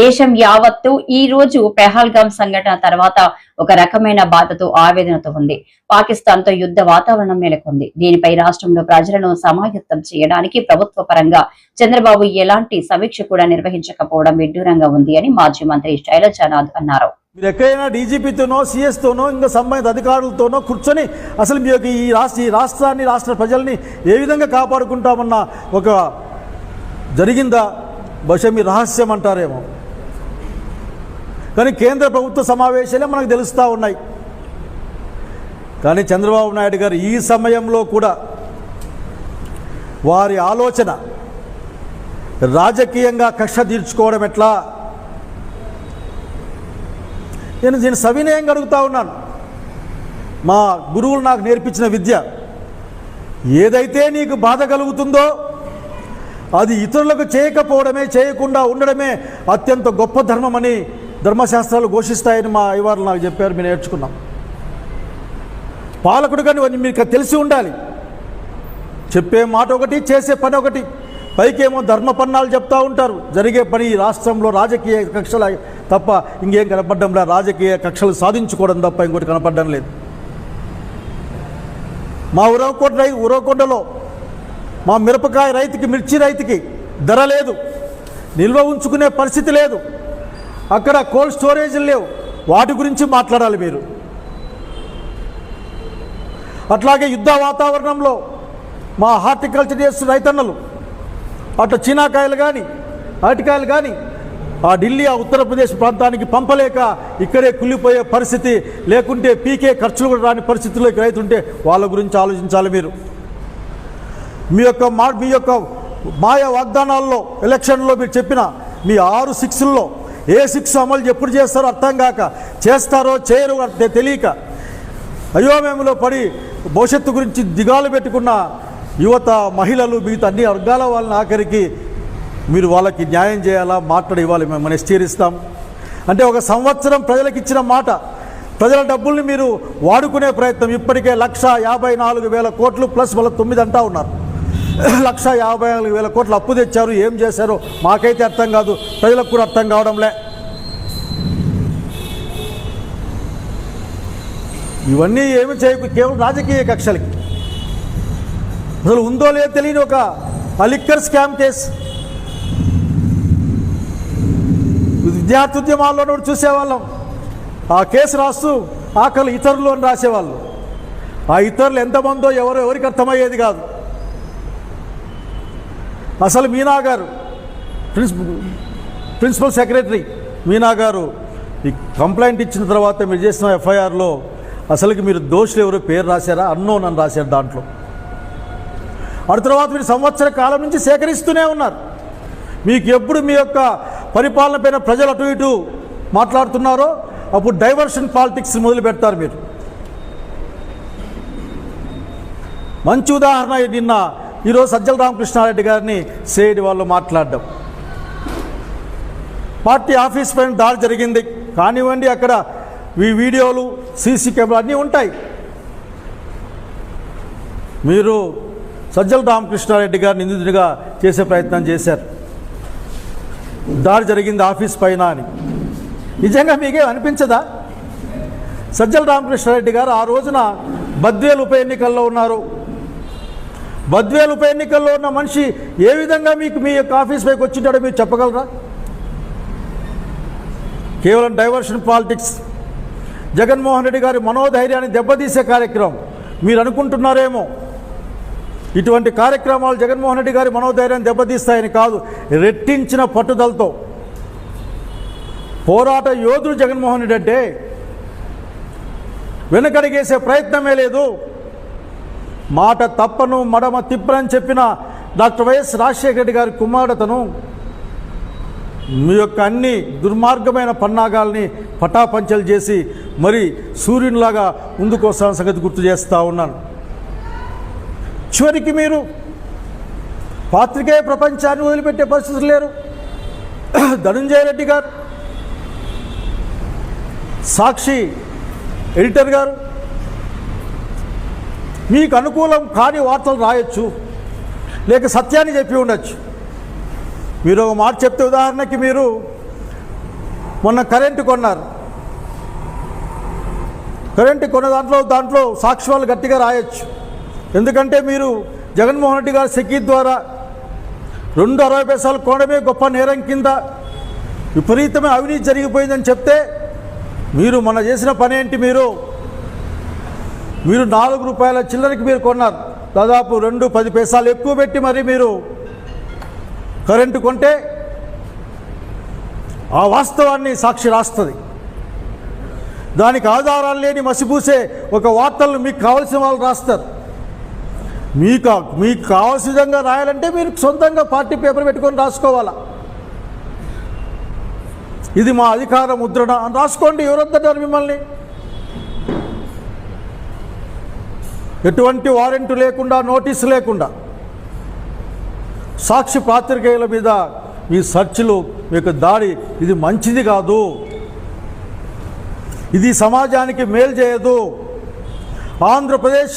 దేశం యావత్తు ఈ రోజు పెహల్గాం సంఘటన తర్వాత ఒక రకమైన బాధతో ఆవేదనతో ఉంది. పాకిస్తాన్తో యుద్ధ వాతావరణం నెలకొంది. దీనిపై రాష్ట్రంలో ప్రజలను సమాయత్తం చేయడానికి ప్రభుత్వ పరంగా చంద్రబాబు ఎలాంటి సమీక్ష కూడా నిర్వహించకపోవడం విడ్డూరంగా ఉంది అని మాజీ మంత్రి శైలజానాథ్ అన్నారు. మీరు ఎక్కడైనా డీజీపీతోనో సిఎస్తోనో ఇంకా సంబంధిత అధికారులతోనో కూర్చొని అసలు మీ యొక్క ఈ రాష్ట్ర ఈ రాష్ట్రాన్ని రాష్ట్ర ప్రజల్ని ఏ విధంగా కాపాడుకుంటామన్న ఒక జరిగిందా? బహుశా మీ రహస్యం అంటారేమో. కానీ కేంద్ర ప్రభుత్వ సమావేశాలే మనకు తెలుస్తూ ఉన్నాయి. కానీ చంద్రబాబు నాయుడు గారు ఈ సమయంలో కూడా వారి ఆలోచన రాజకీయంగా కక్ష తీర్చుకోవడం ఎట్లా? నేను దీన్ని సవినయంగా అడుగుతూ ఉన్నాను. మా గురువులు నాకు నేర్పించిన విద్య ఏదైతే నీకు బాధ కలుగుతుందో అది ఇతరులకు చేయకపోవడమే చేయకుండా ఉండడమే అత్యంత గొప్ప ధర్మమని ధర్మశాస్త్రాలు ఘోషిస్తాయని మా అయ్యవారు నాకు చెప్పారు మేము నేర్చుకున్నాం. పాలకుడు కానీ మీకు తెలిసి ఉండాలి. చెప్పే మాట ఒకటి చేసే పని ఒకటి. పైకేమో ధర్మ పన్నాలు చెప్తూ ఉంటారు. జరిగే పని ఈ రాష్ట్రంలో రాజకీయ కక్షల తప్ప ఇంకేం కనపడడం లేదు రాజకీయ కక్షలు సాధించుకోవడం తప్ప ఇంకోటి కనపడడం లేదు. మా ఉరవకొండ రై ఉరవకొండలో మా మిరపకాయ రైతుకి మిర్చి రైతుకి ధర లేదు. నిల్వ ఉంచుకునే పరిస్థితి లేదు. అక్కడ కోల్డ్ స్టోరేజ్లు లేవు. వాటి గురించి మాట్లాడాలి మీరు. అట్లాగే యుద్ధ వాతావరణంలో మా హార్టికల్చర్ చేస్తున్న రైతన్నలు అటు చీనాకాయలు కానీ అరటికాయలు కానీ ఆ ఢిల్లీ ఆ ఉత్తరప్రదేశ్ ప్రాంతానికి పంపలేక ఇక్కడే కుళ్ళిపోయే పరిస్థితి లేకుంటే పీకే ఖర్చులు కూడా రాని పరిస్థితుల్లోకి రైతుంటే వాళ్ళ గురించి ఆలోచించాలి మీరు. మీ యొక్క మా మీ యొక్క మాయ వాగ్దానాల్లో ఎలక్షన్లో మీరు చెప్పిన మీ ఆరు సిక్స్ల్లో ఏ సిక్స్ అమలు ఎప్పుడు చేస్తారో అర్థం కాక చేస్తారో చేయరు తెలియక అయోమయంలో పడి భవిష్యత్తు గురించి దిగాలు పెట్టుకున్న యువత మహిళలు మిగతా అన్ని వర్గాల వాళ్ళని ఆఖరికి మీరు వాళ్ళకి న్యాయం చేయాలా? మాట్లాడి ఇవ్వాలి మేము మనం అంటే ఒక సంవత్సరం ప్రజలకు ఇచ్చిన మాట ప్రజల డబ్బుల్ని మీరు వాడుకునే ప్రయత్నం ఇప్పటికే లక్ష యాభై నాలుగు వేల కోట్లు ప్లస్ వాళ్ళ తొమ్మిది అంటా ఉన్నారు. లక్ష యాభై నాలుగు వేల కోట్లు అప్పు తెచ్చారు. ఏం చేశారో మాకైతే అర్థం కాదు. ప్రజలకు కూడా అర్థం కావడంలే. ఇవన్నీ ఏమి చేయకు కేవలం రాజకీయ కక్షలకి. అసలు ఉందో లేదో తెలియని ఒక అలిక్కర్ స్కామ్ కేసు. విద్యార్థుద్యమాల్లో కూడా చూసేవాళ్ళం. ఆ కేసు రాస్తూ ఆకలి ఇతరులు అని రాసేవాళ్ళు. ఆ ఇతరులు ఎంతమందో ఎవరో ఎవరికి అర్థమయ్యేది కాదు. అసలు మీనా గారు ప్రిన్సిపల్ ప్రిన్సిపల్ సెక్రటరీ మీనా గారు ఈ కంప్లైంట్ ఇచ్చిన తర్వాత మీరు చేసిన ఎఫ్ఐఆర్లో అసలుకి మీరు దోషులు ఎవరు పేరు రాశారా? అన్నోన్ అని రాశారు దాంట్లో. అటు తర్వాత మీరు సంవత్సర కాలం నుంచి సేకరిస్తూనే ఉన్నారు. మీకు ఎప్పుడు మీ యొక్క పరిపాలన పైన ప్రజలు అటు ఇటు మాట్లాడుతున్నారో అప్పుడు డైవర్షన్ పాలిటిక్స్ మొదలు పెడతారు మీరు. మంచి ఉదాహరణ నిన్న ఈరోజు సజ్జల రామకృష్ణారెడ్డి గారిని సేడి వాళ్ళు మాట్లాడడం. పార్టీ ఆఫీస్ పైన దాడి జరిగింది. కానివ్వండి అక్కడ ఈ వీడియోలు సీసీ కెమెరా అన్నీ ఉంటాయి. మీరు సజ్జల రామకృష్ణారెడ్డి గారు నిందితుడిగా చేసే ప్రయత్నం చేశారు. దాడి జరిగింది ఆఫీస్ పైన అని. నిజంగా మీకేం అనిపించదా? సజ్జల రామకృష్ణారెడ్డి గారు ఆ రోజున బద్వేలు ఉప ఎన్నికల్లో ఉన్నారు. బద్వేలు ఉప ఎన్నికల్లో ఉన్న మనిషి ఏ విధంగా మీకు మీ యొక్క ఆఫీస్ పైకి వచ్చింటాడో మీరు చెప్పగలరా? కేవలం డైవర్షన్ పాలిటిక్స్. జగన్మోహన్ రెడ్డి గారి మనోధైర్యాన్ని దెబ్బతీసే కార్యక్రమం. మీరు అనుకుంటున్నారేమో? ఇటువంటి కార్యక్రమాలు జగన్మోహన్ రెడ్డి గారి మనోధైర్యాన్ని దెబ్బతీస్తాయని కాదు రెట్టించిన పట్టుదలతో. పోరాట యోధుడు జగన్మోహన్ రెడ్డి అంటే వెనకడిగేసే ప్రయత్నమే లేదు. మాట తప్పను మడమ తిప్పనని చెప్పిన డాక్టర్ వైఎస్ రాజశేఖర రెడ్డి గారి కుమారుడతను మీ యొక్క అన్ని దుర్మార్గమైన పన్నాగాల్ని పటాపంచలు చేసి మరి సూర్యునిలాగా ముందుకు వస్తున్న సంగతి గుర్తు చేస్తూ ఉన్నాను. చివరికి మీరు పాత్రికేయ ప్రపంచాన్ని వదిలిపెట్టే పరిస్థితులు లేరు. ధనుంజయ రెడ్డి గారు సాక్షి ఎడిటర్ గారు మీకు అనుకూలం కాని వార్తలు రాయొచ్చు. లేక సత్యాన్ని చెప్పి ఉండొచ్చు. మీరు ఒక మాట చెప్తే ఉదాహరణకి మీరు మొన్న కరెంటు కొన్నారు. కరెంటు కొన్న దాంట్లో దాంట్లో సాక్ష్యాలు గట్టిగా రాయొచ్చు. ఎందుకంటే మీరు జగన్మోహన్ రెడ్డి గారి సెకీ ద్వారా రెండు అరవై పైసలు కొనడమే గొప్ప నేరం కింద విపరీతమైన అవినీతి జరిగిపోయిందని చెప్తే మీరు మన చేసిన పని ఏంటి మీరు మీరు నాలుగు రూపాయల చిల్లరకి మీరు కొన్నారు. దాదాపు రెండు పది పైసలు ఎక్కువ పెట్టి మరి మీరు కరెంటు కొంటే ఆ వాస్తవాన్ని సాక్షి రాస్తుంది. దానికి ఆధారాలు లేని మసిపూసే ఒక వార్తలను మీకు కావాల్సిన వాళ్ళు రాస్తారు. మీకు మీకు కావాల్సిన విధంగా రాయాలంటే మీరు సొంతంగా పార్టీ పేపర్ పెట్టుకొని రాసుకోవాలా? ఇది మా అధికార ముద్రణ. అని రాసుకోండి ఎవరొద్దంటారు మిమ్మల్ని? ఎటువంటి వారెంట్ లేకుండా నోటీసు లేకుండా సాక్షి పాత్రికేయుల మీద ఈ సర్చ్లు మీకు దాడి ఇది మంచిది కాదు. ఇది సమాజానికి మేలు చేయదు. ఆంధ్రప్రదేశ్